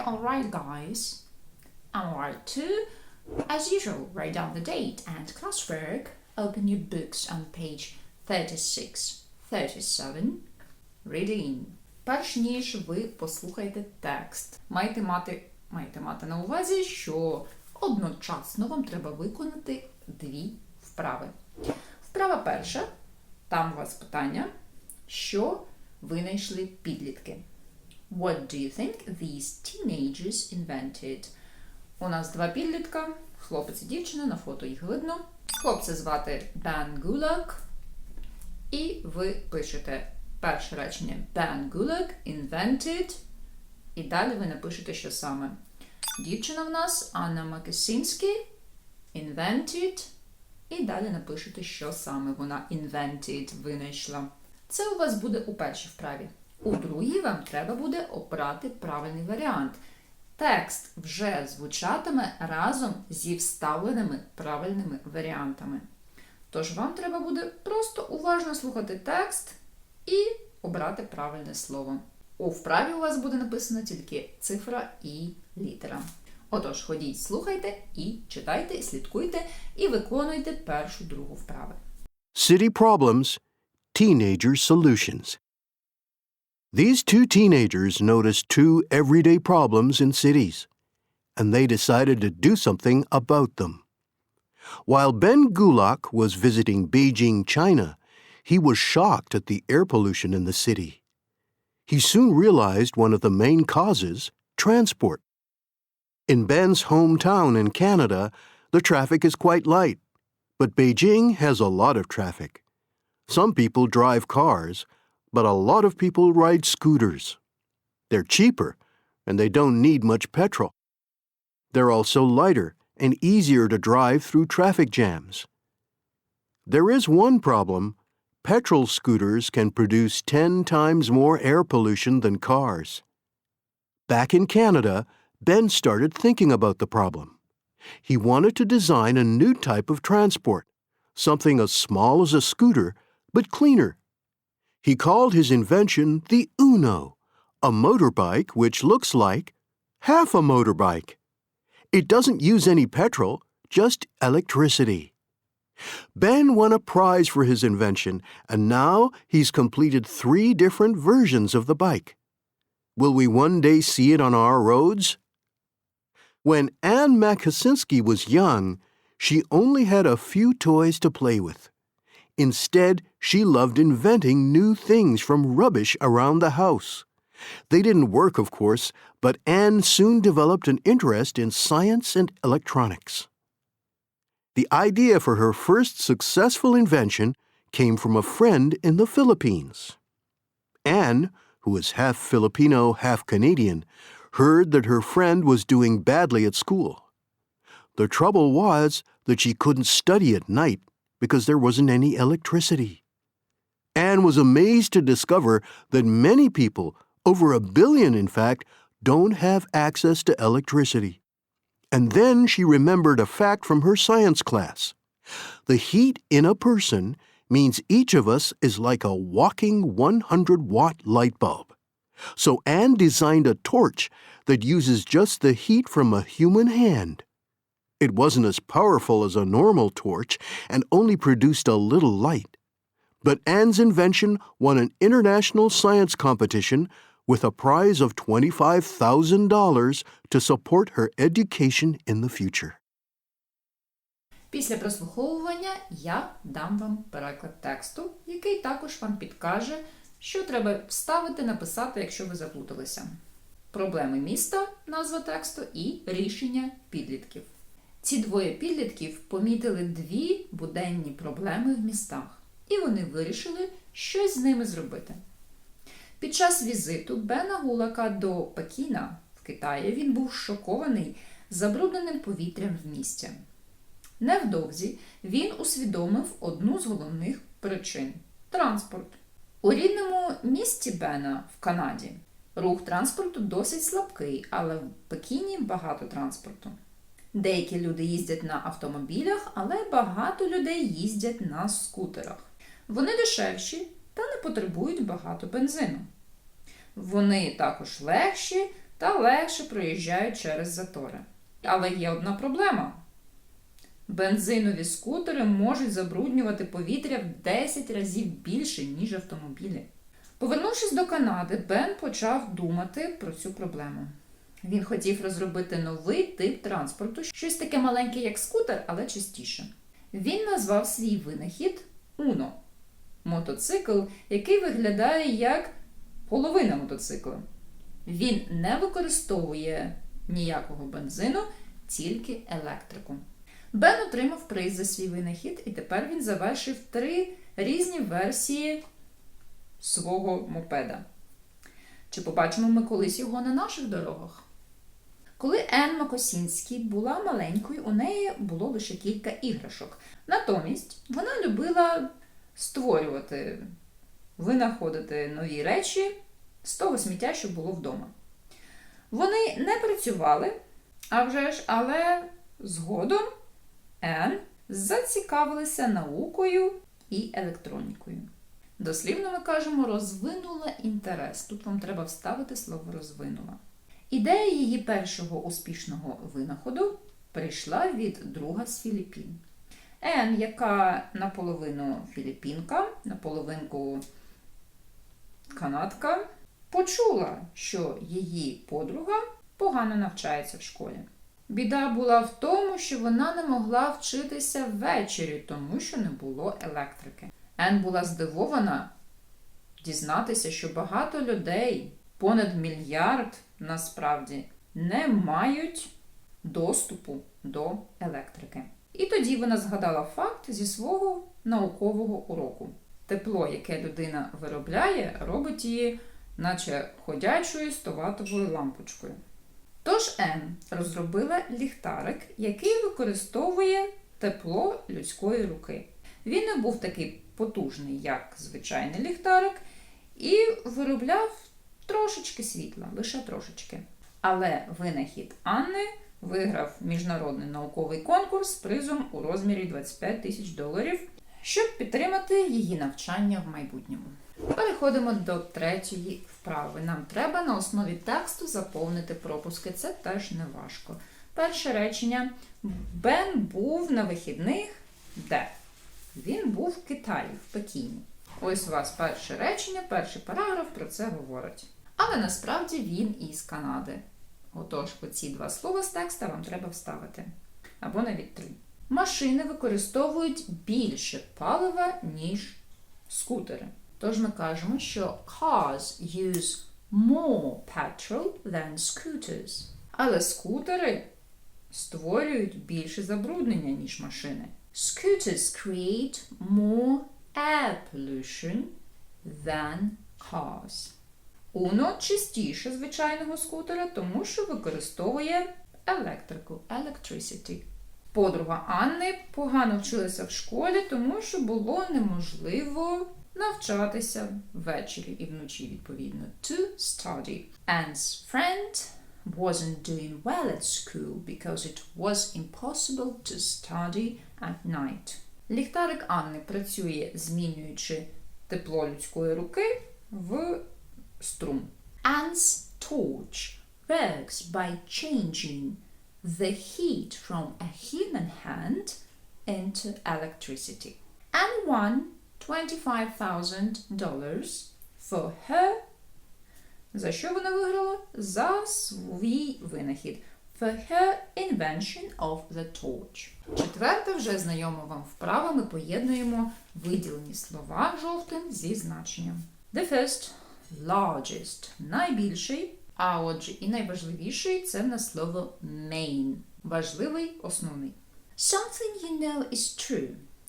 Alright, guys. Alright, too. As usual, write down the date and classwork. Open your books on page 36, 37. Reading. Перш ніж ви послухаєте текст, маєте мати, маєте мати на увазі, що одночасно вам треба виконати дві вправи. Вправа перша. Там у вас питання, що винайшли підлітки. What do you think these teenagers invented? У нас два підлітка, хлопець і дівчина, на фото їх видно. Хлопця звати Бен Гулак. І ви пишете перше речення Ben Gulag invented. І далі ви напишете, що саме. Дівчина в нас Анна Макесинський invented. І далі напишете, що саме вона invented винайшла. Це у вас буде у першій вправі. У другій вам треба буде обрати правильний варіант. Текст вже звучатиме разом зі вставленими правильними варіантами. Тож вам треба буде просто уважно слухати текст і обрати правильне слово. У вправі у вас буде написана тільки цифра і літера. Отож, ходіть, слухайте і читайте, і слідкуйте, і виконуйте першу другу вправи. City Problems Teenager Solutions. These two teenagers noticed two everyday problems in cities, and they decided to do something about them. While Ben Gulak was visiting Beijing, China, he was shocked at the air pollution in the city. He soon realized one of the main causes transport. In Ben's hometown in Canada, the traffic is quite light, but Beijing has a lot of traffic. Some people drive cars, but a lot of people ride scooters. They're cheaper and they don't need much petrol. They're also lighter and easier to drive through traffic jams. There is one problem petrol scooters can produce 10 times more air pollution than cars. Back in Canada, Ben started thinking about the problem. He wanted to design a new type of transport, something as small as a scooter, but cleaner. He called his invention the Uno, a motorbike which looks like half a motorbike. It doesn't use any petrol, just electricity. Ben won a prize for his invention, and now he's completed three different versions of the bike. Will we one day see it on our roads? When Anne Makasinski was young, she only had a few toys to play with. Instead, she loved inventing new things from rubbish around the house. They didn't work, of course, but Anne soon developed an interest in science and electronics. The idea for her first successful invention came from a friend in the Philippines. Anne, who was half Filipino, half Canadian, heard that her friend was doing badly at school. The trouble was that she couldn't study at night because there wasn't any electricity. Anne was amazed to discover that many people, over a billion in fact, don't have access to electricity. And then she remembered a fact from her science class. The heat in a person means each of us is like a walking 100 watt light bulb. So Anne designed a torch that uses just the heat from a human hand. It wasn't as powerful as a normal torch and only produced a little light. But Anne's invention won an international science competition with a prize of $25,000 to support her education in the future. Після прослуховування я дам вам переклад тексту, який також вам підкаже, що треба вставити, написати, якщо ви заплуталися. Проблеми міста, назва тексту і рішення підлітків. Ці двоє підлітків помітили дві буденні проблеми в містах, і вони вирішили щось з ними зробити. Під час візиту Бена Гулака до Пекіна в Китаї він був шокований забрудненим повітрям в місті. Невдовзі він усвідомив одну з головних причин транспорт. У рідному місті Бена в Канаді рух транспорту досить слабкий, але в Пекіні багато транспорту. Деякі люди їздять на автомобілях, але багато людей їздять на скутерах. Вони дешевші та не потребують багато бензину. Вони також легші та легше проїжджають через затори. Але є одна проблема. Бензинові скутери можуть забруднювати повітря в 10 разів більше, ніж автомобілі. Повернувшись до Канади, Бен почав думати про цю проблему. Він хотів розробити новий тип транспорту, щось таке маленьке, як скутер, але чистіше. Він назвав свій винахід Уно мотоцикл, який виглядає як половина мотоцикла. Він не використовує ніякого бензину, тільки електрику. Бен отримав приз за свій винахід, і тепер він завершив три різні версії свого мопеда. Чи побачимо ми колись його на наших дорогах? Коли Ен Макосінській була маленькою, у неї було лише кілька іграшок. Натомість вона любила створювати, винаходити нові речі з того сміття, що було вдома. Вони не працювали, а вже ж, але згодом Ен зацікавилася наукою і електронікою. Дослівно ми кажемо, розвинула інтерес. Тут вам треба вставити слово розвинула. Ідея її першого успішного винаходу прийшла від друга з Філіппін. Ен, яка наполовину філіппінка, наполовинку канадка, почула, що її подруга погано навчається в школі. Біда була в тому, що вона не могла вчитися ввечері, тому що не було електрики. Ен була здивована дізнатися, що багато людей, понад мільярд насправді, не мають доступу до електрики. І тоді вона згадала факт зі свого наукового уроку. Тепло, яке людина виробляє, робить її, наче ходячою стоватовою лампочкою. Тож Н розробила ліхтарик, який використовує тепло людської руки. Він не був такий потужний, як звичайний ліхтарик, і виробляв трошечки світла, лише трошечки. Але винахід Анни виграв міжнародний науковий конкурс з призом у розмірі 25 тисяч доларів, щоб підтримати її навчання в майбутньому. Переходимо до третьої вправи. Нам треба на основі тексту заповнити пропуски. Це теж не важко. Перше речення. Бен був на вихідних де? Він був в Китаї, в Пекіні. Ось у вас перше речення, перший параграф про це говорить. Але насправді він із Канади. Отож, оці два слова з текста вам треба вставити. Або навіть три. Машини використовують більше палива, ніж скутери. Тож ми кажемо, що cars use more petrol than scooters. Але скутери створюють більше забруднення, ніж машини. Scooters create more air pollution than cars. Uno чистіше звичайного скутера, тому що використовує електрику, electricity. Подруга Анни погано вчилася в школі, тому що було неможливо навчатися ввечері і вночі, відповідно. To study. Anne's friend wasn't doing well at school because it was impossible to study at night. Ліхтарик Анни працює, змінюючи тепло людської руки в струм. Anne's torch works by changing the heat from a human hand into electricity. Anne won $25,000 for her. За що вона виграла? За свій винахід. For her invention of the torch. Четверте, вже знайомо вам вправа, ми поєднуємо виділені слова жовтим зі значенням. The first largest найбільший, а отже, і найважливіший це на слово main. Важливий, основний. Something you know is true.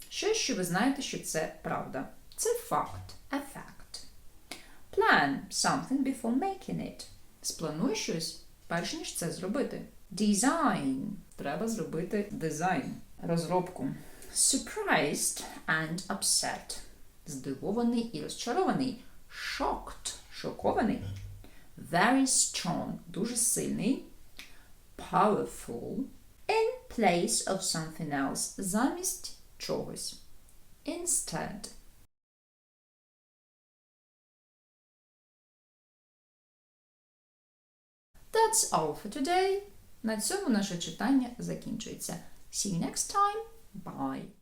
Щось, що ви знаєте, що це правда. Це факт. A fact. Plan something before making it. Сплануй щось, перш ніж це зробити. Design. Треба зробити дизайн. Розробку. Surprised and upset. Здивований і розчарований. Shocked. Шокований. Very strong. Дуже сильний. Powerful. In place of something else. Замість чогось. Instead. That's all for today. На цьому наше читання закінчується. See you next time. Bye.